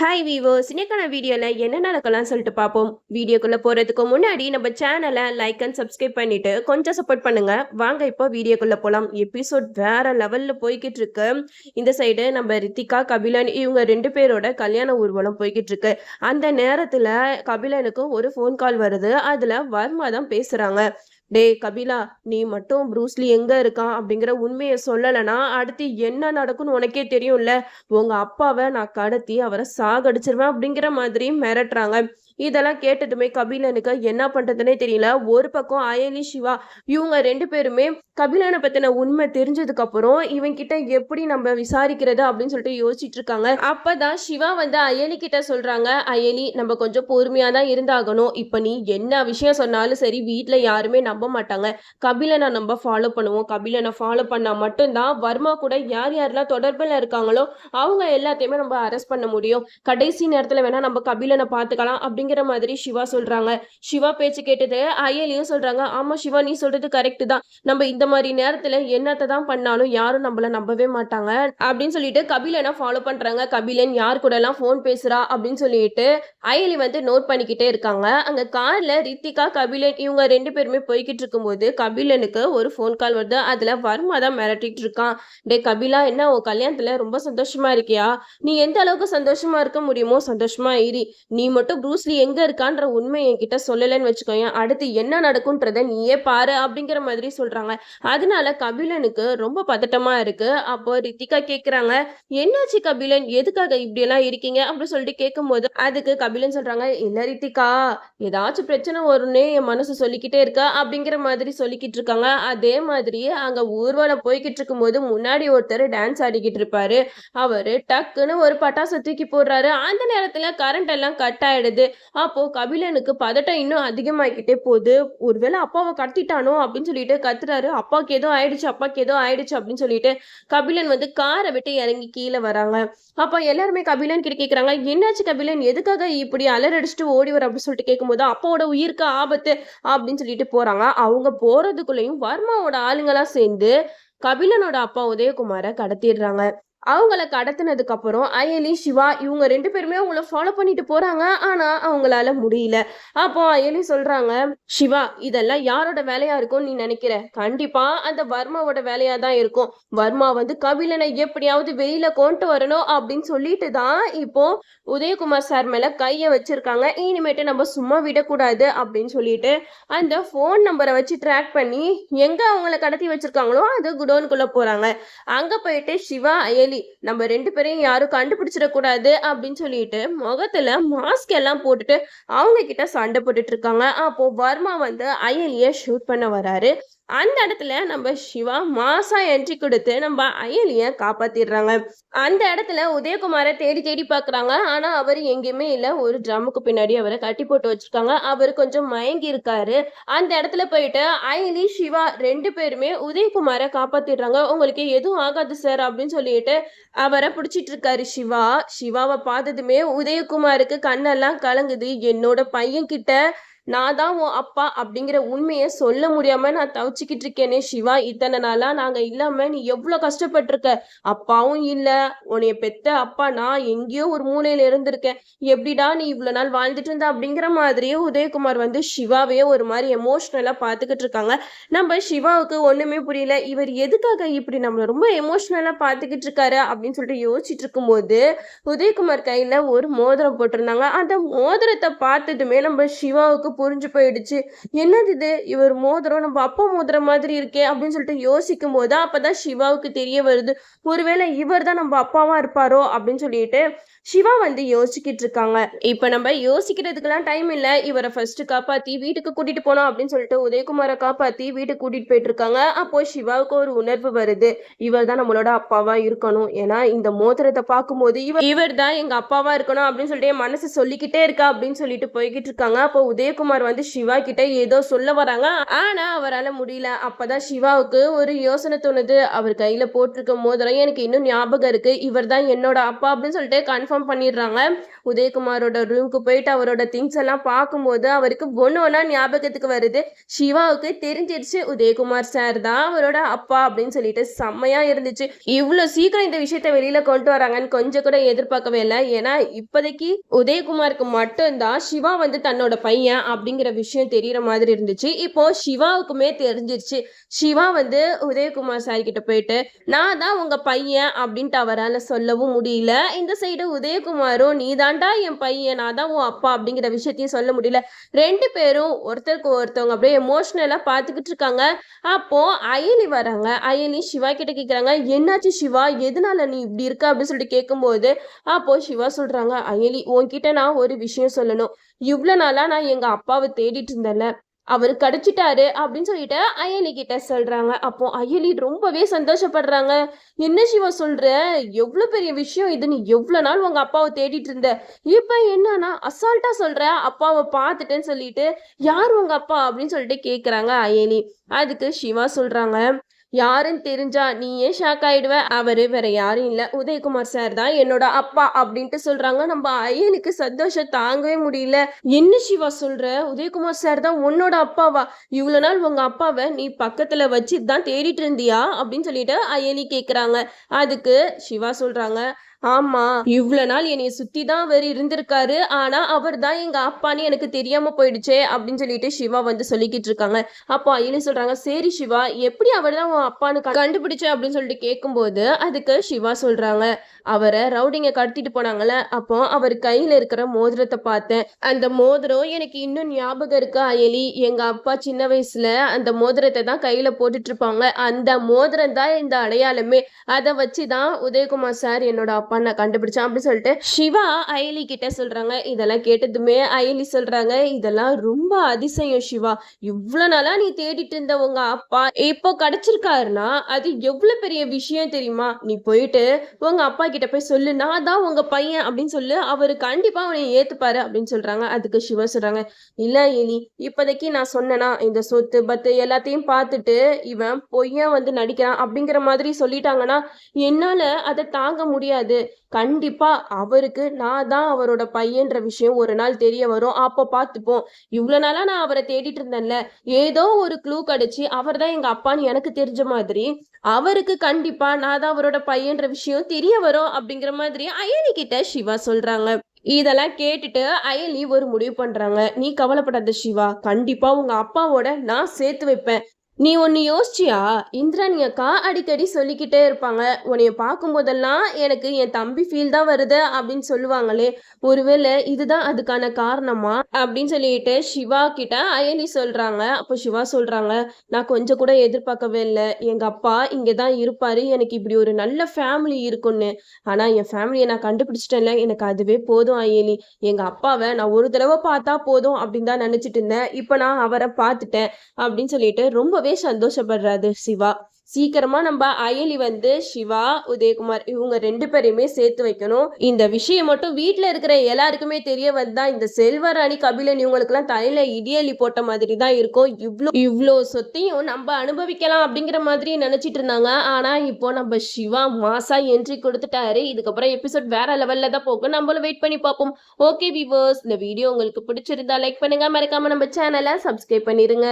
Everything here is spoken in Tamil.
ஹாய் வீவர்ஸ் இன்னைக்கான வீடியோவில் என்ன நடக்கலாம் சொல்லிட்டு பார்ப்போம். வீடியோக்குள்ளே போகிறதுக்கு முன்னாடி நம்ம சேனலை லைக் அண்ட் சப்ஸ்கிரைப் பண்ணிட்டு கொஞ்சம் சப்போர்ட் பண்ணுங்க. வாங்க இப்போ வீடியோக்குள்ளே போகலாம் எபிசோட் வேற லெவலில் போய்கிட்டு இருக்கு. இந்த சைடு நம்ம ரித்திகா கபிலன் இவங்க ரெண்டு பேரோட கல்யாண ஊர்வலம் போய்கிட்டு இருக்கு. அந்த நேரத்தில் கபிலனுக்கு ஒரு ஃபோன் கால் வருது. அதில் வர்மா தான் பேசுகிறாங்க டேய் கபிலா நீ மட்டும் ப்ரூஸ்லி எங்க இருக்கான் அப்படிங்கிற உண்மையை சொல்லலைன்னா அடுத்து என்ன நடக்கும்னு உனக்கே தெரியும்ல. உங்க அப்பாவை நான் கடத்தி அவரை சாகடிச்சிருவேன் அப்படிங்கிற மாதிரி மிரட்டுறாங்க. இதெல்லாம் கேட்டதுமே கபிலனுக்கு என்ன பண்ணுறதுனே தெரியல. ஒரு பக்கம் அயலி சிவா இவங்க ரெண்டு பேருமே கபிலனை பத்தின உண்மை தெரிஞ்சதுக்கு அப்புறம் கிட்ட எப்படி நம்ம விசாரிக்கிறது அப்படின்னு சொல்லிட்டு யோசிச்சுட்டு இருக்காங்க. அப்பதான் சிவா வந்து அயலி கிட்ட சொல்றாங்க அயலி நம்ம கொஞ்சம் பொறுமையா தான் இருந்தாகணும். இப்ப நீ என்ன விஷயம் சொன்னாலும் சரி வீட்டில் யாருமே நம்ப மாட்டாங்க. கபிலனை நம்ம ஃபாலோ பண்ணுவோம். கபிலனை ஃபாலோ பண்ணா மட்டும்தான் வர்மா கூட யார் யாரெல்லாம் தொடர்பில் இருக்காங்களோ அவங்க எல்லாத்தையுமே நம்ம அரெஸ்ட் பண்ண முடியும். கடைசி நேரத்துல வேணா நம்ம கபிலனை பார்த்துக்கலாம் அப்படிங்கிற மாதிரி சிவா சொல்றாங்க. சிவா பேச்சு கேட்டது அயலியும் சொல்றாங்க. ஆமா சிவா நீ சொல்றது கரெக்ட் தான். நம்ம இந்த மாதிரி நேரத்துல என்னத்தை தான் பண்ணாலும் யாரும் நம்மள நம்பவே மாட்டாங்க அப்படின்னு சொல்லிட்டு கபிலனை ஃபாலோ பண்றாங்க. கபிலன் யார் கூட எல்லாம் போன் பேசுறா அப்படின்னு சொல்லிட்டு அயலி வந்து நோட் பண்ணிக்கிட்டே இருக்காங்க. அங்க கார்ல ரித்திகா கபிலன் இவங்க ரெண்டு பேருமே போய்கிட்டு இருக்கும்போது கபிலனுக்கு ஒரு ஃபோன் கால் வருது. அதுல வர்மா தான் மிரட்டிட்டு இருக்கான். டே கபிலா என்ன உன் கல்யாணத்துல ரொம்ப சந்தோஷமா இருக்கியா? நீ எந்த அளவுக்கு சந்தோஷமா இருக்க முடியுமோ சந்தோஷமா இரு. நீ மட்டும் ப்ரூஸ்லி எங்க இருக்கான்ற உண்மை என்கிட்ட சொல்லலைன்னு வச்சுக்கோயேன். அடுத்து என்ன நடக்கும்ன்றத நீயே பாரு அப்படிங்கிற மாதிரி சொல்றாங்க. அதனால கபிலனுக்கு ரொம்ப பதட்டமா இருக்கு. அப்போ ரித்திகா கேக்குறாங்க என்னாச்சு கபிலன்? எதுக்காக இப்படி எல்லாம் இருக்கீங்க? அப்படின்னு சொல்லிட்டு கேட்கும்போது அதுக்கு கபிலன் சொல்றாங்க என்ன ரித்திகா ஏதாச்சும் பிரச்சனை வரும்னே என் மனசு சொல்லிக்கிட்டே இருக்கா. அப்படிங்கிற மாதிரி சொல்லிக்கிட்டு இருக்காங்க. அதே மாதிரி அங்க ஊர்வலம் போய்கிட்டு இருக்கும்போது முன்னாடி ஒருத்தர் டான்ஸ் ஆடிக்கிட்டு இருப்பாரு. அவரு டக்குன்னு ஒரு பட்டாசை தூக்கி போடுறாரு. அந்த நேரத்துல கரண்ட் எல்லாம் கட் ஆயிடுது. அப்போ கபிலனுக்கு பதட்டம் இன்னும் அதிகமாகிக்கிட்டே போகுது. ஒருவேளை அப்பாவை கடத்திட்டானோ அப்படின்னு சொல்லிட்டு கத்துறாரு. அப்பாவுக்கு ஏதோ ஆயிடுச்சு அப்பாவுக்கு ஏதோ ஆயிடுச்சு அப்படின்னு சொல்லிட்டு கபிலன் வந்து காரை விட்டு இறங்கி கீழே வராங்க. அப்ப எல்லாருமே கபிலன் கிட்ட கேக்குறாங்க என்னாச்சு கபிலன்? எதுக்காக இப்படி அலறடிச்சுட்டு ஓடி வர? அப்படின்னு சொல்லிட்டு கேட்கும்போது அப்பாவோட உயிருக்கு ஆபத்து அப்படின்னு சொல்லிட்டு போறாங்க. அவங்க போறதுக்குள்ளேயும் வர்மாவோட ஆளுங்கெல்லாம் சேர்ந்து கபிலனோட அப்பா உதயகுமாரை கடத்திடுறாங்க. அவங்கள கடத்தினதுக்கு அப்புறம் அயலி சிவா இவங்க ரெண்டு பேருமே அவங்கள ஃபாலோ பண்ணிட்டு போறாங்க. ஆனா அவங்களால முடியல. அப்போ அயலி சொல்றாங்க சிவா இதெல்லாம் யாரோட வேலையா இருக்கும் நீ நினைக்கிற? கண்டிப்பா அந்த வர்மாவோட வேலையா தான் இருக்கும். வர்மா வந்து கபிலனை எப்படியாவது வெளியில கொண்டு வரணும் அப்படின்னு சொல்லிட்டு தான் இப்போ உதயகுமார் சார் மேல கைய வச்சிருக்காங்க. இனிமேட்டு நம்ம சும்மா விடக்கூடாது அப்படின்னு சொல்லிட்டு அந்த ஃபோன் நம்பரை வச்சு ட்ராக் பண்ணி எங்க அவங்கள கடத்தி வச்சிருக்காங்களோ அது குடோனுக்குள்ள போறாங்க. அங்க போயிட்டு சிவா அயலி நம்ம ரெண்டு பேரையும் யாரும் கண்டுபிடிச்சிடக்கூடாது அப்படின்னு சொல்லிட்டு முகத்துல மாஸ்க் எல்லாம் போட்டுட்டு அவங்க கிட்ட சண்டை போட்டுட்டு இருக்காங்க. அப்போ வர்மா வந்து அயலிய ஷூட் பண்ண வராரு. அந்த இடத்துல நம்ம சிவா மாசா என்ட்ரி கொடுத்து நம்ம அயலிய காப்பாத்திடுறாங்க. அந்த இடத்துல உதயகுமாரை தேடி தேடி பார்க்குறாங்க ஆனா அவர் எங்கேயுமே இல்ல. ஒரு ட்ரம்முக்கு பின்னாடி அவரை கட்டி போட்டு வச்சிருக்காங்க. அவர் கொஞ்சம் மயங்கி இருக்காரு. அந்த இடத்துல போயிட்டு அயலி சிவா ரெண்டு பேருமே உதயகுமாரை காப்பாத்திடுறாங்க. உங்களுக்கு எதுவும் ஆகாது சார் அப்படின்னு சொல்லிட்டு அவரை பிடிச்சிட்டு இருக்காரு சிவா. சிவாவை பார்த்ததுமே உதயகுமாருக்கு கண்ணெல்லாம் கலங்குது. என்னோட பையன் கிட்ட நான் தான் உன் அப்பா அப்படிங்கிற உண்மையை சொல்ல முடியாம நான் தவிச்சுக்கிட்டு இருக்கேனே சிவா. இத்தனை நாளா நாங்க இல்லாம நீ எவ்வளவு கஷ்டப்பட்டிருக்க? அப்பாவும் இல்ல. உன்னைய பெத்த அப்பா நான் எங்கேயோ ஒரு மூலையில இருந்திருக்கேன். எப்படிடா நீ இவ்வளவு நாள் வாழ்ந்துட்டு இருந்த அப்படிங்கிற மாதிரியே உதயகுமார் வந்து சிவாவே ஒரு மாதிரி எமோஷ்னலா பாத்துக்கிட்டு இருக்காங்க. நம்ம சிவாவுக்கு ஒண்ணுமே புரியல. இவர் எதுக்காக இப்படி நம்மள ரொம்ப எமோஷ்னலா பாத்துக்கிட்டு இருக்காரு அப்படின்னு சொல்லிட்டு யோசிச்சுட்டு இருக்கும்போது உதயகுமார் கையில ஒரு மோதிரம் போட்டிருந்தாங்க. அந்த மோதிரத்தை பார்த்ததுமே நம்ம சிவாவுக்கு புரிஞ்சு போயிடுச்சு. என்னது இது? இவர் மோதிரம் நம்ம அப்பா மோதிரம் மாதிரி இருக்கே அப்படின்னு சொல்லிட்டு யோசிக்கும் போது அப்பதான் சிவாவுக்கு தெரிய வருது. ஒருவேளை இவர் தான் நம்ம அப்பாவா இருப்பாரோ அப்படின்னு சொல்லிட்டு சிவா வந்து யோசிக்கிட்டு இருக்காங்க. இப்ப நம்ம யோசிக்கிறதுக்கெல்லாம் டைம் இல்ல. இவரை ஃபர்ஸ்ட் காப்பாத்தி வீட்டுக்கு கூட்டிட்டு போனோம் அப்படின்னு சொல்லிட்டு உதயகுமாரை காப்பாத்தி வீட்டுக்கு கூட்டிட்டு போயிட்டு இருக்காங்க. அப்போ சிவாவுக்கு ஒரு உணர்வு வருது. இவர் தான் நம்மளோட அப்பாவா இருக்கணும். ஏன்னா இந்த மோதிரத்தை பார்க்கும்போது இவர் இவர் தான் எங்க அப்பாவா இருக்கணும் அப்படின்னு சொல்லிட்டு என் மனசு சொல்லிக்கிட்டே இருக்கா அப்படின்னு சொல்லிட்டு போய்கிட்டு இருக்காங்க. அப்போ உதயகுமார் ஜெயக்குமார் வந்து சிவா கிட்ட ஏதோ சொல்ல வராங்க. ஆனா அவரால் முடியல. அப்பதான் சிவாவுக்கு ஒரு யோசனை தோணுது. அவர் கையில போட்டிருக்க மோதிரம் எனக்கு இன்னும் ஞாபகம் இருக்கு. இவர் தான் என்னோட அப்பா அப்படின்னு சொல்லிட்டு கன்ஃபார்ம் பண்ணிடுறாங்க. உதயகுமாரோட ரூமுக்கு போயிட்டு அவரோட திங்ஸ் எல்லாம் பார்க்கும்போது அவருக்கு ஒன்று ஒன்றா ஞாபகத்துக்கு வருது. சிவாவுக்கு தெரிஞ்சிருச்சு உதயகுமார் சார் தான் அவரோட அப்பா அப்படின்னு சொல்லிட்டு செம்மையா இருந்துச்சு. இவ்வளோ சீக்கிரம் இந்த விஷயத்த வெளியில கொண்டு வராங்கன்னு கொஞ்சம் கூட எதிர்பார்க்கவே இல்லை. ஏன்னா இப்போதைக்கு உதயகுமாருக்கு மட்டும்தான் சிவா வந்து தன்னோட பையன். அப்படிங்கிற விஷயம் தெரியற மாதிரி இருந்துச்சு. இப்போ சிவாவுக்குமே தெரிஞ்சிருச்சு. சிவா வந்து உதயகுமார் சார் கிட்ட போயிட்டு நான் தான் உங்க பையன் அப்படின்ட்டு அவரால் சொல்லவும் முடியல. இந்த சைடு உதயகுமாரும் நீ தாண்டா என் பையன் நான் தான் உன் அப்பா அப்படிங்கிற விஷயத்தையும் சொல்ல முடியல. ரெண்டு பேரும் ஒருத்தருக்கு ஒருத்தவங்க அப்படியே எமோஷ்னலாக பார்த்துக்கிட்டு இருக்காங்க. அப்போ அயலி வராங்க. அயலி சிவா கிட்ட கேட்குறாங்க என்னாச்சு சிவா எதனால நீ இப்படி இருக்க? அப்படின்னு சொல்லிட்டு கேட்கும்போது அப்போ சிவா சொல்றாங்க அயலி உன்கிட்ட நான் ஒரு விஷயம் சொல்லணும். இவ்வளோ நாளா நான் எங்க அப்பாவை தேடிட்டு இருந்தேன்ல. அவர் கிடைச்சிட்டாரு அப்படின்னு சொல்லிட்டு அயலி கிட்ட சொல்றாங்க. அப்போ அயலி ரொம்பவே சந்தோஷப்படுறாங்க. என்ன சிவா சொல்ற? எவ்வளவு பெரிய விஷயம் இது நீ எவ்வளவு நாள் உங்க அப்பாவை தேடிட்டு இருந்த? இப்ப என்னன்னா அசால்ட்டா சொல்ற அப்பாவை பார்த்துட்டேன்னு சொல்லிட்டு யார் உங்க அப்பா? அப்படின்னு சொல்லிட்டு கேக்குறாங்க அயலி. அதுக்கு சிவா சொல்றாங்க யாருன்னு தெரிஞ்சா நீயே ஷாக் ஆயிடுவ. அவரு வேற யாரும் இல்ல. உதயகுமார் சார் தான் என்னோட அப்பா அப்படின்ட்டு சொல்றாங்க. நம்ம அய்யனுக்கு சந்தோஷம் தாங்கவே முடியல. என்ன சிவா சொல்ற? உதயகுமார் சார் தான் உன்னோட அப்பாவா? இவ்வளவு நாள் உங்க அப்பாவை நீ பக்கத்துல வச்சு தான் தேடிட்டு இருந்தியா? அப்படின்னு சொல்லிட்டு அயலி கேக்குறாங்க. அதுக்கு சிவா சொல்றாங்க. ஆமா. இவ்வளவு நாள் என்னைய சுத்தி தான் அவர் இருந்திருக்காரு. ஆனா அவர் தான் எங்க அப்பான்னு எனக்கு தெரியாம போயிடுச்சே அப்படின்னு சொல்லிட்டு சிவா வந்து சொல்லிக்கிட்டு இருக்காங்க. அப்போ அயலி சொல்றாங்க சரி சிவா எப்படி அவர் தான் உன் அப்பான்னு க- கண்டுபிடிச்ச அப்படின்னு சொல்லிட்டு கேட்கும்போது அதுக்கு சிவா சொல்றாங்க அவரை ரவுடிங்க கடத்திட்டு போனாங்கல்ல அப்போ அவர் கையில இருக்கிற மோதிரத்தை பார்த்தேன். அந்த மோதிரம் எனக்கு இன்னும் ஞாபகம் இருக்கு அயலி? எங்க அப்பா சின்ன வயசுல அந்த மோதிரத்தை தான் கையில போட்டுட்டு இருப்பாங்க. அந்த மோதிரம் தான் இந்த அடையாளமே. அதை வச்சு தான் உதயகுமார் சார் என்னோட அப்பா நான் கண்டுபிடிச்சேன் அப்படின்னு சொல்லிட்டு சிவா அயலி கிட்ட சொல்றாங்க. இதெல்லாம் கேட்டதுமே அயலி சொல்றாங்க. இதெல்லாம் ரொம்ப அதிசயம் சிவா. இவ்வளவு நாளா நீ தேடிட்டு இருந்த உங்க அப்பா இப்போ கிடைச்சிருக்காருன்னா அது எவ்வளவு பெரிய விஷயம் தெரியுமா? நீ போயிட்டு உங்க அப்பா கிட்ட போய் சொல்லு. நான் தான் உங்க பையன் அப்படின்னு சொல்லு. அவரு கண்டிப்பா அவனை ஏத்துப்பாரு அப்படின்னு சொல்றாங்க. அதுக்கு சிவா சொல்றாங்க. இல்ல எலி இப்போதைக்கு நான் சொன்னேனா இந்த சொத்து பத்து எல்லாத்தையும் பார்த்துட்டு இவன் பொய்யா வந்து நடிக்கிறான் அப்படிங்கிற மாதிரி சொல்லிட்டாங்கன்னா என்னால அதை தாங்க முடியாது. கண்டிப்பா அவருக்கு நான் தான் அவரோட பையன்ற விஷயம் ஒரு நாள் தெரிய வரும். அப்போ பார்த்துப்போம். இவ்வளவு நாளா நான் அவரை தேடிட்டு இருந்தேன்ல. ஏதோ ஒரு க்ளூ கிடைச்சி அவர் தான் எங்க அப்பான்னு எனக்கு தெரிஞ்ச மாதிரி அவருக்கு கண்டிப்பா நான் தான் அவரோட பையன்ற விஷயம் தெரிய வரும் அப்படிங்கிற மாதிரி அயலி கிட்ட சிவா சொல்றாங்க. இதெல்லாம் கேட்டுட்டு அயலி ஒரு முடிவு பண்றாங்க. நீ கவலைப்படாத சிவா கண்டிப்பா உங்க அப்பாவோட நான் சேர்த்து வைப்பேன். நீ ஒன்று யோசிச்சியா? இந்திராணி அக்கா அடிக்கடி சொல்லிக்கிட்டே இருப்பாங்க. உன்னைய பார்க்கும்போதெல்லாம் எனக்கு என் தம்பி ஃபீல் தான் வருது அப்படின்னு சொல்லுவாங்களே. ஒருவேளை இதுதான் அதுக்கான காரணமா? அப்படின்னு சொல்லிட்டு சிவா கிட்ட அயலி சொல்றாங்க. அப்போ சிவா சொல்றாங்க நான் கொஞ்சம் கூட எதிர்பார்க்கவே இல்லை. எங்க அப்பா இங்கே தான் இருப்பாரு. எனக்கு இப்படி ஒரு நல்ல ஃபேமிலி இருக்குன்னு. ஆனா என் ஃபேமிலியை நான் கண்டுபிடிச்சிட்டேன்ல. எனக்கு அதுவே போதும் அயலி. எங்க அப்பாவை நான் ஒரு தடவை பார்த்தா போதும் அப்படின்னு தான் நினைச்சிட்டு இருந்தேன். இப்போ நான் அவரை பார்த்துட்டேன். அப்படின்னு சொல்லிட்டு ரொம்பவே சந்தோஷப்படுறாரு சிவா. சீக்கிரமா நம்ம அயலி வந்து சிவா உதயகுமார் இவங்க ரெண்டு பேரையுமே சேர்த்து வைக்கணும். இந்த விஷயம் மட்டும் வீட்டுல இருக்கிற எல்லாருக்குமே தெரிய வந்தா இந்த செல்வராணி கபிலன் இவங்களுக்குலாம் தலையில இடியலி போட்ட மாதிரி தான் இருக்கும். இவ்வளோ இவ்வளோ சொத்தையும் நம்ம அனுபவிக்கலாம் அப்படிங்கிற மாதிரி நினைச்சிட்டு இருந்தாங்க. ஆனா இப்போ நம்ம சிவா மாசா என்ட்ரி கொடுத்துட்டாரு. இதுக்கப்புறம் எபிசோட் வேற லெவல்ல தான் போகும். நம்மளும் வெயிட் பண்ணி பார்ப்போம். ஓகே விவர்ஸ் இந்த வீடியோ உங்களுக்கு பிடிச்சிருந்தா லைக் பண்ணுங்க. மறக்காம நம்ம சேனலை சப்ஸ்கிரைப் பண்ணிருங்க.